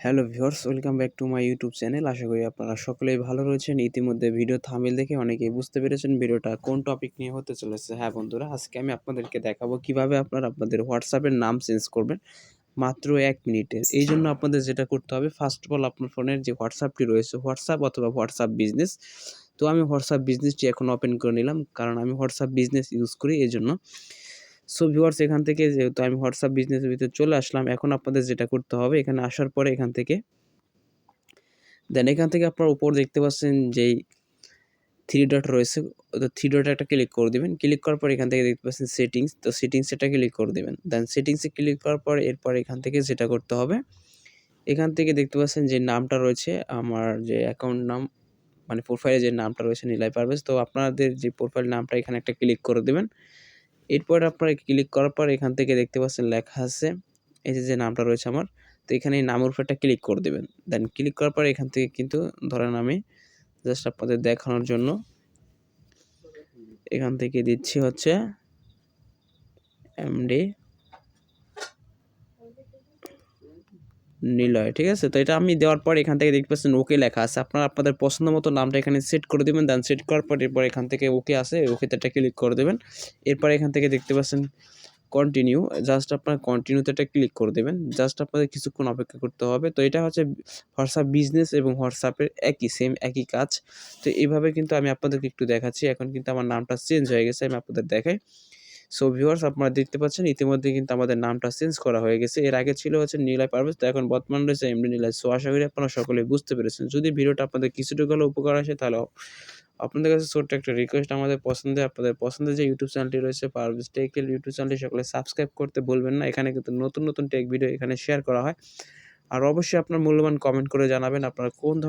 Hello viewers welcome back to my YouTube channel আশা করি আপনারা সকলেই ভালো রয়েছেন। ইতিমধ্যে ভিডিও থামিল দেখে অনেকেই বুঝতে পেরেছেন ভিডিওটা কোন টপিক নিয়ে হতে চলেছে। হ্যাঁ বন্ধুরা, আজকে আমি আপনাদেরকে দেখাবো কীভাবে আপনারা আপনাদের হোয়াটসঅ্যাপের নাম চেঞ্জ করবেন মাত্র এক মিনিটে। এই জন্য আপনাদের যেটা করতে হবে ফার্স্ট অফ অল আপনার ফোনের যে হোয়াটসঅ্যাপটি রয়েছে হোয়াটসঅ্যাপ অথবা হোয়াটসঅ্যাপ বিজনেস তো আমি হোয়াটসঅ্যাপ বিজনেসটি এখন ওপেন করে নিলাম। কারণ আমি হোয়াটসঅ্যাপ বিজনেস ইউজ করি এই জন্য সো ভিউয়ার্স এখান থেকে যেহেতু আমি হোয়াটসঅ্যাপ বিজনেসের ভিতরে চলে আসলাম, এখন আপনাদের যেটা করতে হবে, এখানে আসার পরে এখান থেকে দেন এখান থেকে আপনার উপর দেখতে পাচ্ছেন যেই থ্রি ডট রয়েছে থ্রি ডট একটা ক্লিক করে দেবেন। ক্লিক করার পর এখান থেকে দেখতে পাচ্ছেন সেটিংস তো সেটিংস এটা ক্লিক করে দেবেন। দেন সেটিংসে ক্লিক করার পর এরপর এখান থেকে যেটা করতে হবে, এখান থেকে দেখতে পাচ্ছেন যে নামটা রয়েছে, আমার যে অ্যাকাউন্ট নাম মানে প্রোফাইলে যে নামটা রয়েছে নিলাই পারভেজ তো আপনাদের যে প্রোফাইল নামটা এখানে একটা ক্লিক করে দেবেন। এরপর আপনারা ক্লিক করার পর এখান থেকে দেখতে পাচ্ছেন লেখা আছে। এই যে যে নামটা রয়েছে আমার, তো এখানে এই নামের উপর একটা ক্লিক করে দেবেন। দেন ক্লিক করার পর এখান থেকে কিন্তু ধরেন আমি জাস্ট আপনাদের দেখানোর জন্য এখান থেকে দিচ্ছি হচ্ছে এমডি নিলয়, ঠিক আছে? তো এটা আমি দেওয়ার পর এখান থেকে দেখতে পাচ্ছেন ওকে লেখা আছে। আপনারা আপনাদের পছন্দ মতো নামটা এখানে সেট করে দেবেন দেন সেট করার পর এরপর এখান থেকে ওকে আছে ওকেতে একটা ক্লিক করে দেবেন। এরপর এখান থেকে দেখতে পাচ্ছেন কন্টিনিউ জাস্ট আপনার কন্টিনিউতে একটা ক্লিক করে দেবেন। জাস্ট আপনাদের কিছুক্ষণ অপেক্ষা করতে হবে। তো এটা হচ্ছে হোয়াটসঅ্যাপ বিজনেস এবং হোয়াটসঅ্যাপের একই সেম একই কাজ। তো এইভাবে কিন্তু আমি আপনাদেরকে একটু দেখাচ্ছি। এখন কিন্তু আমার নামটা চেঞ্জ হয়ে গেছে, আমি আপনাদের দেখাই। সো ভিউয়ার্স আপনারা দেখতে পাচ্ছেন, ইতিমধ্যে কিন্তু আমাদের নামটা চেঞ্জ করা হয়ে গেছে। এর আগে ছিল হচ্ছে নীলাই পারভেজ তো এখন বর্তমান রয়েছে এমডি নীলাই সো আশা করি আপনারা সকলে বুঝতে পেরেছেন। যদি ভিডিওটা আপনাদের কিছুটুকু হলেও উপকার আসে, তাহলে আপনাদের কাছে ছোট্ট একটা রিকোয়েস্ট আমাদের পছন্দের, আপনাদের পছন্দের যে ইউটিউব চ্যানেলটি রয়েছে পারভেজ টেকেল ইউটিউব চ্যানেলটি সকলে সাবস্ক্রাইব করতে বলবেন না। এখানে কিন্তু নতুন নতুন টেক ভিডিও এখানে শেয়ার করা হয়। আর অবশ্যই আপনার মূল্যবান কমেন্ট করে জানাবেন, আপনারা কোন ধরনের